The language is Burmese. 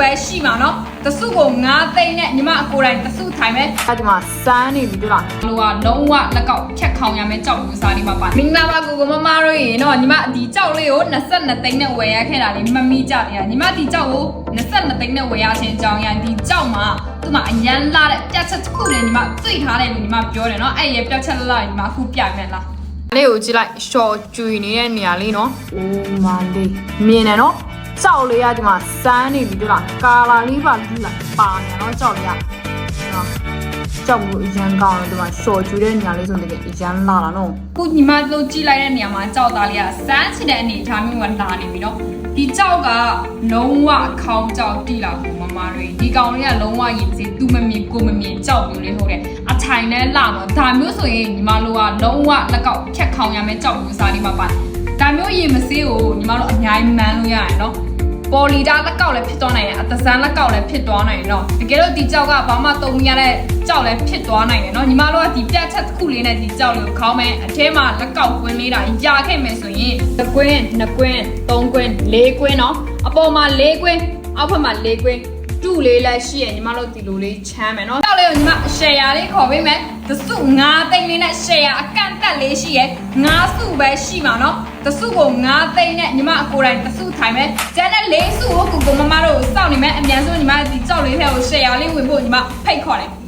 ပဲရှိမှာနော်တစုကို9သိန်းနဲ့ညီမအကိုယ်တိုင်တစုထိုင်မယ်အဲ့ဒီမှာစမ်းနေပြီတွေ့လားလူကလုံးဝလက်ကောက်ဖြတ်ခေါင်ရမယ်ကြောက်ဘူးစားလေးမှာပါမင်္ဂလာပါကိုကိုမမတို့ရေနော်ညီမဒီကြောက်လေးကို22သိန်းနဲ့ဝယ်ရခဲ့တာလေးမမီကြတယ်ညီမဒီကြောက်ကို22သိန်းနဲ့ဝယ်ရခြင်းအကြောင်းရဒီကြောက်မှာသူ့မှာအရန်လာတဲ့ပြတ်ချက်တစ်ခုလေးညီမတွေ့ထားတယ်လို့ညီမပြောတယ်နော်အဲ့ရပြတ်ချက်လာညီမအခုပြမယ်လားလေးကိုကြည့်လိုက်ရှော့ကျွေနေတဲ့နေရာလေးနော်အိုးမလေးမြင်တယ်နော် ကြောက်လေးကဒီမှာစမ်းနေပြီတွေ့လားကာလာလေးပါလာပါနေနော်ကြောက်လေးကနော်ကြောက်ဘူးအရန်ကောင်းတယ်ဒီမှာရှော့ကျွေတဲ့နေရာလေးဆိုတကယ်အရန်လာတာနော်ခုညီမတို့ကြည့်လိုက်တဲ့နေရာမှာကြောက်သားလေးကစမ်းချင်တဲ့အနေအထားမျိုးကလာနေပြီနော်ဒီကြောက်ကလုံးဝအခေါင်းကြောက်တိလာဘူးမမတွေဒီကောင်လေးကလုံးဝရင်စီသူမမြင်ကိုမမြင်ကြောက်မျိုးလေးဟုတ်တယ်အထိုင်နဲ့လာမှာဒါမျိုးဆိုရင်ညီမတို့ကလုံးဝလက်ကောက်ဖြတ်ခေါင်ရမယ်ကြောက်မျိုးစားလေးမှာပါဒါမျိုးရင်မစေးကိုညီမတို့အများကြီးမှန်းလို့ရတယ်နော် ပေါ်လီတာလက်ကောက်လည်းဖြစ်သွားနိုင်တယ်အသစမ်းလက်ကောက်လည်းဖြစ်သွားနိုင်တယ်နော်တကယ်လို့ဒီကြောက်ကဘာမှတုံမရတဲ့ကြောက်လည်းဖြစ်သွားနိုင်တယ်နော်ညီမတို့ကဒီပြတ်ချက်တစ်ခုလေးနဲ့ဒီကြောက်လေးကိုခေါင်းမယ်အထဲမှာလက်ကောက်ကွင်းလေးတာရာခဲ့မယ်ဆိုရင်တစ်ကွင်းနှစ်ကွင်းသုံးကွင်းလေးကွင်းနော်အပေါ်မှာလေးကွင်းအောက်ဘက်မှာလေးကွင်းတူလေးလည်းရှိရညီမတို့ဒီလိုလေးချမ်းမယ်နော်ကြောက်လေးကိုညီမရှယ်ယာလေးခေါ်ပေးမယ် တစု9သိန်းလေးနဲ့ရှယ်ယာအကန့်တက်လေးရှိရ9စုပဲရှိမှာနော်တစုကို9သိန်းနဲ့ညီမအကိုယ်တိုင်တစုထိုင်မယ်ကျန်တဲ့၄စုကိုကိုကိုမမတို့စောင့်နေမယ်အမြန်ဆုံးညီမဒီကြောက်လေးထဲကိုရှယ်ယာလေးဝင်ဖို့ညီမဖိတ်ခေါ်တယ်